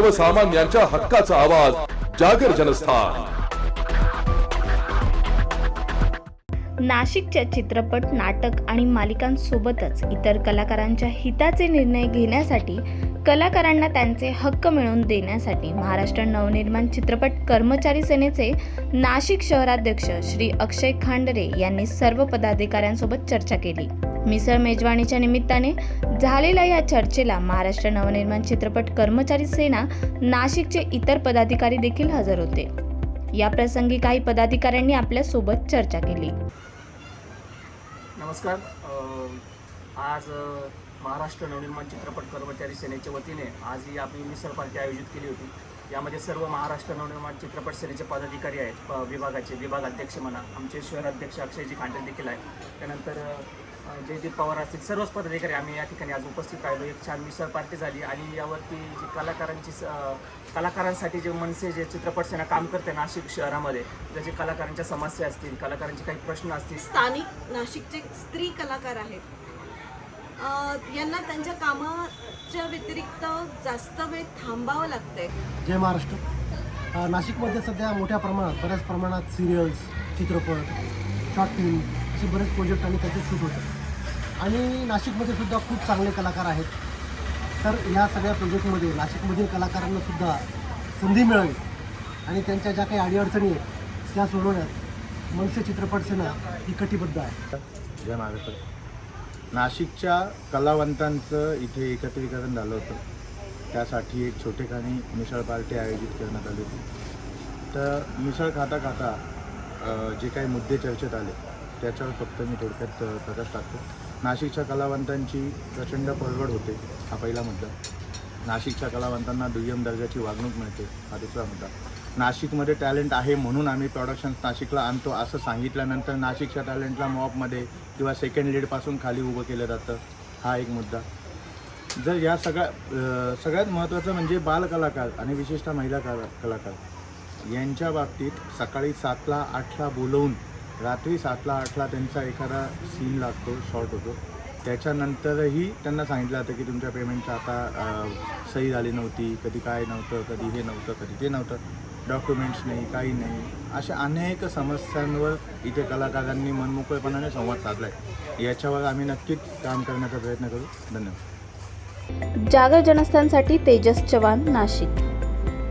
सर्वसामान्यांच्या हक्काचा आवाज जागर जनस्थान. नाशिकच्या चित्रपट नाटक आणि मालिकांसोबतच इतर कलाकारांच्या हिताचे निर्णय घेण्यासाठी कलाकारांना त्यांचे हक्क मिळवून देण्यासाठी महाराष्ट्र नवनिर्माण चित्रपट कर्मचारी सेनेचे नाशिक शहराध्यक्ष श्री अक्षय खांडरे यांनी सर्व पदाधिकाऱ्यांसोबत चर्चा केली. मिसळ मेजवानीच्या निमित्ताने झालेल्या या चर्चेला महाराष्ट्र नवनिर्माण चित्रपट कर्मचारी सेना नाशिकचे इतर पदाधिकारी देखील हजर होते. या प्रसंगी काही पदाधिकाऱ्यांनी आपल्यासोबत चर्चा केली. नमस्कार. आज महाराष्ट्र नवनिर्माण चित्रपट कर्मचारी सेनेच्या वतीने आज ही आपली मिसळ पार्टी आयोजित केली होती. यामध्ये सर्व महाराष्ट्र नवनिर्माण चित्रपट सेनेचे पदाधिकारी आहेत विभागाचे विभाग अध्यक्ष म्हणा आमचे शहर अध्यक्ष अक्षयजी खांडे देखील आहे त्यानंतर जयदीप पवार असतील सर्वच पदाधिकारी आम्ही या ठिकाणी आज उपस्थित राहिलो. एक छान मिसळ पार्टी झाली आणि यावरती जी कलाकारांची कलाकारांसाठी जे मनसे जे चित्रपट सेना काम करते नाशिक शहरामध्ये त्याचे कलाकारांच्या समस्या असतील कलाकारांचे काही प्रश्न असतील. स्थानिक नाशिकचे स्त्री कलाकार आहेत. यांना त्यांच्या कामाच्या व्यतिरिक्त जास्त वेळ थांबावं लागतंय. जय महाराष्ट्र. अ, नाशिकमध्ये सध्या मोठ्या प्रमाणात बऱ्याच प्रमाणात सिरियल्स चित्रपट शॉर्ट फिल्म असे बरेच प्रोजेक्ट आणि त्याचे शूट होतात. आणि नाशिकमध्ये सुद्धा खूप चांगले कलाकार आहेत. तर ह्या सगळ्या प्रोजेक्टमध्ये नाशिकमधील कलाकारांना सुद्धा संधी मिळावी. आणि त्यांच्या ज्या काही अडीअडचणी आहेत त्या सोडवण्यात मनसे चित्रपट सेना ही कटिबद्ध आहे. जय महाराष्ट्र. नाशिकच्या कलावंतांचं इथे एकत्रीकरण झालं होतं. त्यासाठी एक छोटेखानी मिसळ पार्टी आयोजित करण्यात आली होती. तर मिसळ खाता खाता जे काही मुद्दे चर्चेत आले त्याच्यावर फक्त मी थोडक्यात प्रकाश टाकतो. नाशिकच्या कलावंतांची प्रचंड पळवड होते हा पहिला मुद्दा. नाशिकच्या कलावंतांना दुय्यम दर्जाची वागणूक मिळते हा दुसरा मुद्दा. नाशिकमध्ये टॅलेंट आहे म्हणून आम्ही प्रोडक्शन नाशिकला आणतो असं सांगितल्यानंतर नाशिकच्या टॅलेंटला मॉपमध्ये किंवा सेकंड लीडपासून खाली उभं केलं जातं. हा एक मुद्दा. जर या सगळ्या सगळ्यात महत्त्वाचं म्हणजे बालकलाकार आणि विशेषतः महिला कला कलाकार यांच्या बाबतीत सकाळी सातला आठला बोलवून रात्री सातला आठला त्यांचा एखादा सीन लागतो शॉर्ट होतो. त्याच्यानंतरही त्यांना सांगितलं जातं की तुमच्या पेमेंटचं आता सही झाली नव्हती कधी काय नव्हतं कधी हे नव्हतं कधी ते नव्हतं. डॉक्युमेंट्स नाही काही नाही. अशा अनेक समस्यांवर इथे कलाकारांनी मनमोकळेपणाने संवाद साधला आहे याच्यावर आम्ही नक्कीच काम करण्याचा प्रयत्न करू. धन्यवाद. जागर जनस्थानसाठी तेजस चव्हाण नाशिक.